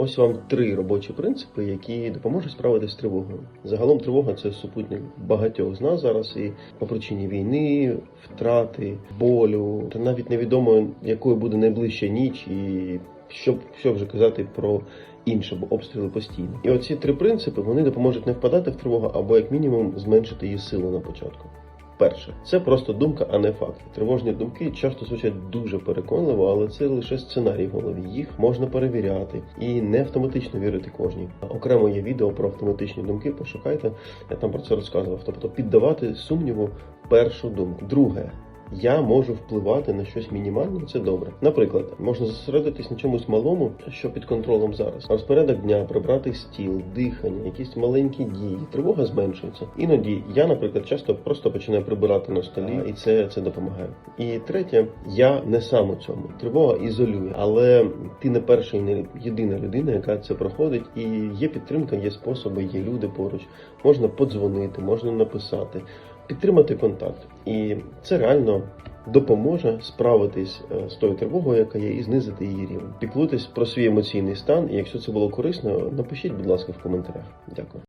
Ось вам три робочі принципи, які допоможуть справитися з тривогою. Загалом тривога це супутник багатьох з нас зараз і по причині війни, втрати, болю, та навіть невідомо, якою буде найближча ніч, і що, що вже казати про інше, бо обстріли постійні. І оці три принципи вони допоможуть не впадати в тривогу або як мінімум зменшити її силу на початку. Перше, це просто думка, а не факт. Тривожні думки часто звучать дуже переконливо, але це лише сценарій в голові. Їх можна перевіряти і не автоматично вірити кожній. Окремо є відео про автоматичні думки. Пошукайте, я там про це розказував. Тобто піддавати сумніву першу думку. Друге. Я можу впливати на щось мінімальне, це добре. Наприклад, можна зосередитись на чомусь малому, що під контролем зараз. Розпорядок дня, прибрати стіл, дихання, якісь маленькі дії. Тривога зменшується. Іноді я, наприклад, часто просто починаю прибирати на столі, і це, це допомагає. І третє, я не сам у цьому. Тривога ізолює, але ти не перша і не єдина людина, яка це проходить. І є підтримка, є способи, є люди поруч. Можна подзвонити, можна написати підтримати контакт, і це реально допоможе справитись е, з тою тривогою, яка є, і знизити її рівень. Піклуйтесь про свій емоційний стан. І якщо це було корисно, напишіть, будь ласка, в коментарях. Дякую.